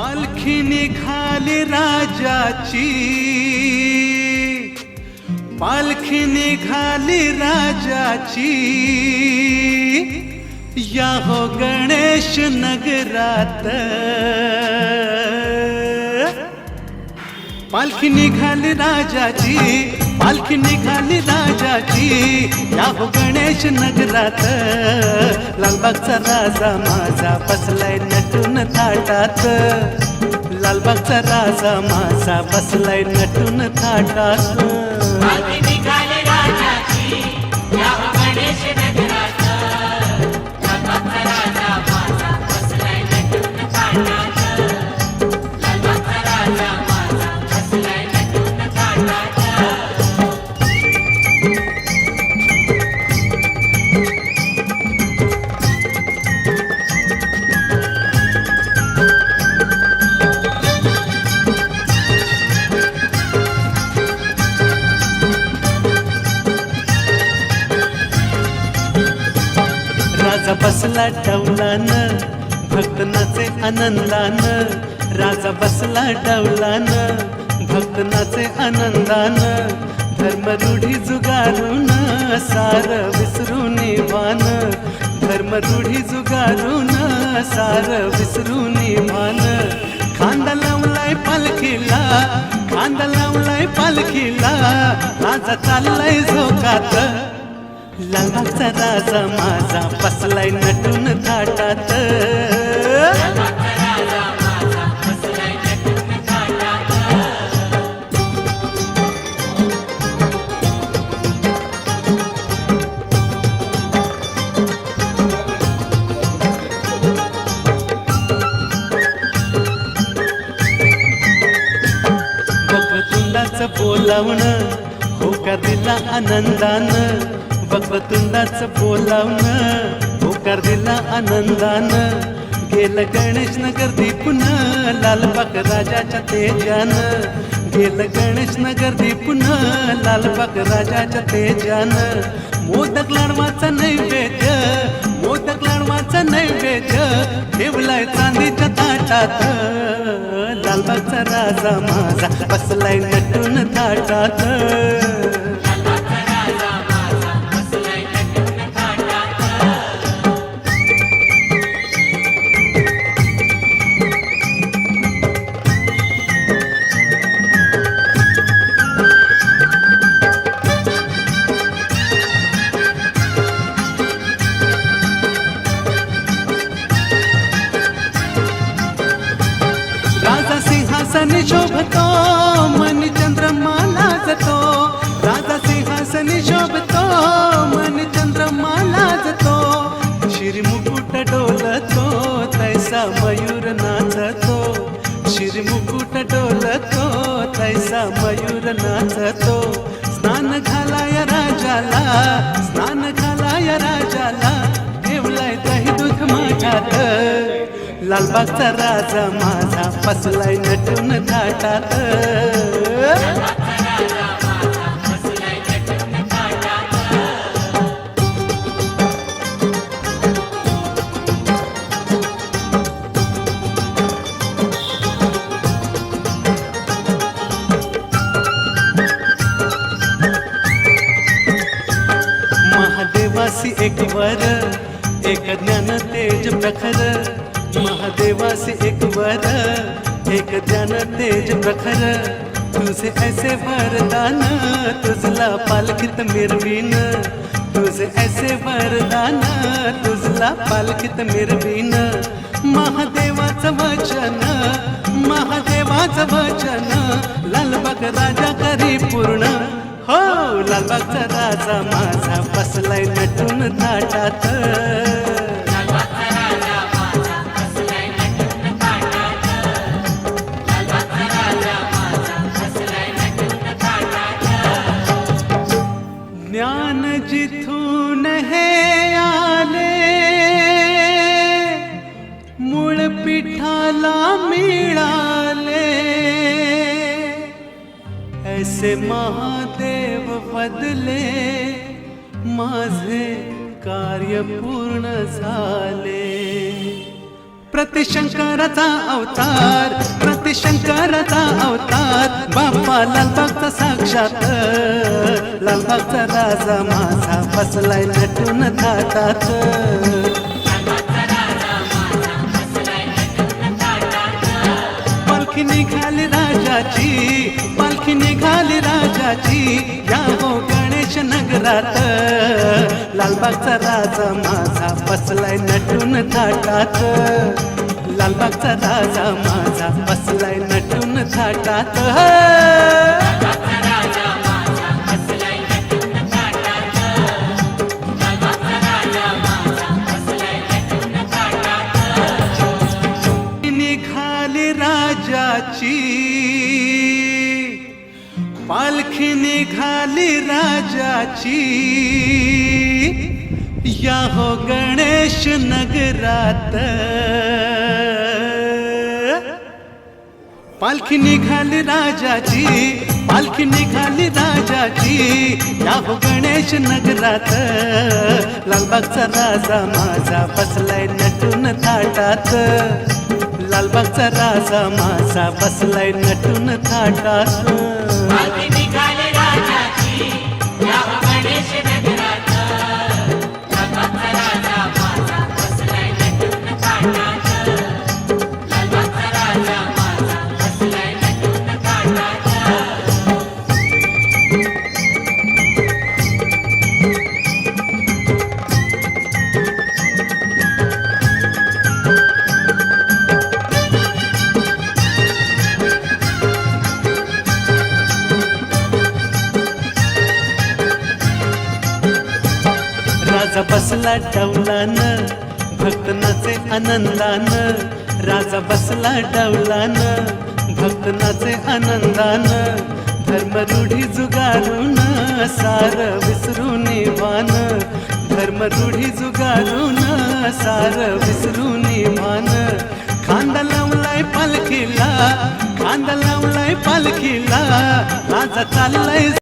पालखी निघाली राजाची. पालखी निघाली राजाची. या हो गणेश नगरात. पालखी निघाली राजाची. पालखी निघाली राजाची. या हो गणेश नगरात. लालबागचा राजा माझा बसलाय नटून थाटात लालबागचा राजा माझा बसलाय नटून थाटात राजा बसला डवलान भक्त नाचे आनंदान. राजा बसला डवलान भक्त नाचे आनंदान. धर्म रूढी जुगारून सार विसरून वान धर्म रूढी जुगारून सार विसरून वान खांदा लावलाय पालखीला खांदा लावलाय पालखीला. राजा चाललाय झोकात. लालबागचा राजा माझा बसलाय नटून थाटात. राजा हो का दिला आनंदानं? वक्रतुंडाचं बोलावणं होकार दिला आनंदानं. गेलं गणेश नगर दीपून लालबाग राजाच्या तेजानं. गेलं गणेश नगर दीपून लालबाग राजाच्या तेजानं. मोदक लाडवाचा नैवेद्य मोदक लाडवाचा नैवेद्य ठेवलाय चांदीच्या ताटात. लालबागचा राजा माझा बसलाय नटून ताटात. शोभतो मन चंद्रमा लाजतो राजा सिंहासन शोभतो मन चंद्रमा लाजतो शिरमुकुट डोलतो तैसा मयूर नाचतो. शिरमुकुट डोलतो तैसा मयूर नाचतो. स्नान घालाय राजाला स्नान घालाय राजाला. ठेवलाय दही दुःख माझ्यात. लालबागचा राजा माझा बसलाय नटून थाटात महादेवासी एक वर एक ज्ञान तेज प्रखर. महादेवासी एक वर एक ज्ञान तेज प्रखर. तुझे ऐसे वरदान तुझला पालखीत मिरवीन. तुझे ऐसे वरदान तुझला पालखीत मिरवीन. महादेवाचं वचन महादेवाचं वचन. लालबाग राजा करी पूर्ण. हो लालबागचा राजा माझा बसलाय नटून ताटात. ऐसे महादेव बदले माझे कार्य पूर्ण झाले. प्रतिशंकराचा अवतार प्रतिशंकराचा अवतार बाप्पा लालबागचा साक्षात लालबागचा राजा माझा फसलाय नटून थाटात पालखी निघाली राजाची राजाची या हो गणेश नगरात. लालबागचा राजा माझा बसलाय नटून थाटात. लालबागचा राजा माझा बसलाय नटून थाटात. राजाची या हो गणेश नगरात. पालखी निघाली राजाची पालखी निघाली राजाची. या हो गणेश नगरात. लालबागचा राजा माझा बसलाय नटून थाटात. लालबागचा राजा माझा बसलाय नटून थाटात. राजा बसला डवलान भक्त नाचे आनंदान. राजा बसला डवलान भक्त नाचे आनंदान. धर्म रूढी जुगारून सार विसरून मान धर्म रूढी जुगारून सार विसरून मान खांदा लावलाय पालखीला खांदा लावलाय पालखीला. राजा चाललाय